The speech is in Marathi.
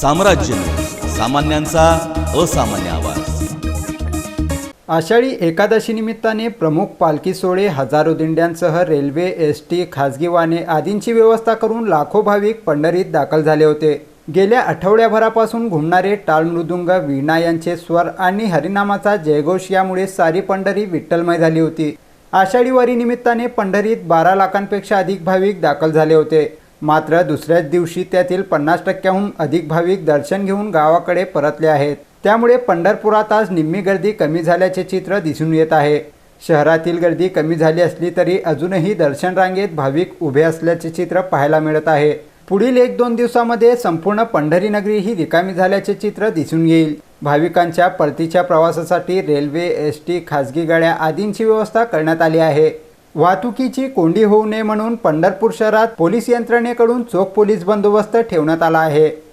साम्राज्य सामान्यांचा असामान्य आवाज. आषाढी एकादशी निमित्ताने प्रमुख पालखी सोहळे हजारो दिंड्यांसह रेल्वे एस टी खाजगी वाहने आदींची व्यवस्था करून लाखो भाविक पंढरीत दाखल झाले होते. गेल्या आठवड्याभरापासून घुमणारे टाळ मृदुंग वीणा यांचे स्वर आणि हरिनामाचा जयघोष यामुळे सारी पंढरी विठ्ठलमय झाली होती. आषाढी वारी निमित्ताने पंढरीत बारा लाखांपेक्षा अधिक भाविक दाखल झाले होते. मात्र दुसऱ्याच दिवशी त्यातील पन्नास टक्क्याहून अधिक भाविक दर्शन घेऊन गावाकडे परतले आहेत. त्यामुळे पंढरपुरात आज निम्मी गर्दी कमी झाल्याचे चित्र दिसून येत आहे. शहरातील गर्दी कमी झाली असली तरी अजूनही दर्शन रांगेत भाविक उभे असल्याचे चित्र पाहायला मिळत आहे. पुढील एक दोन दिवसामध्ये संपूर्ण पंढरी नगरी ही रिकामी झाल्याचे चित्र दिसून येईल. भाविकांच्या परतीच्या प्रवासासाठी रेल्वे एस टी खाजगी गाड्या आदींची व्यवस्था करण्यात आली आहे. वाहतुकीची कोंडी होऊ नये म्हणून पंढरपूर शहरात पोलीस यंत्रणेकडून चोख पोलीस बंदोबस्त ठेवण्यात आला आहे.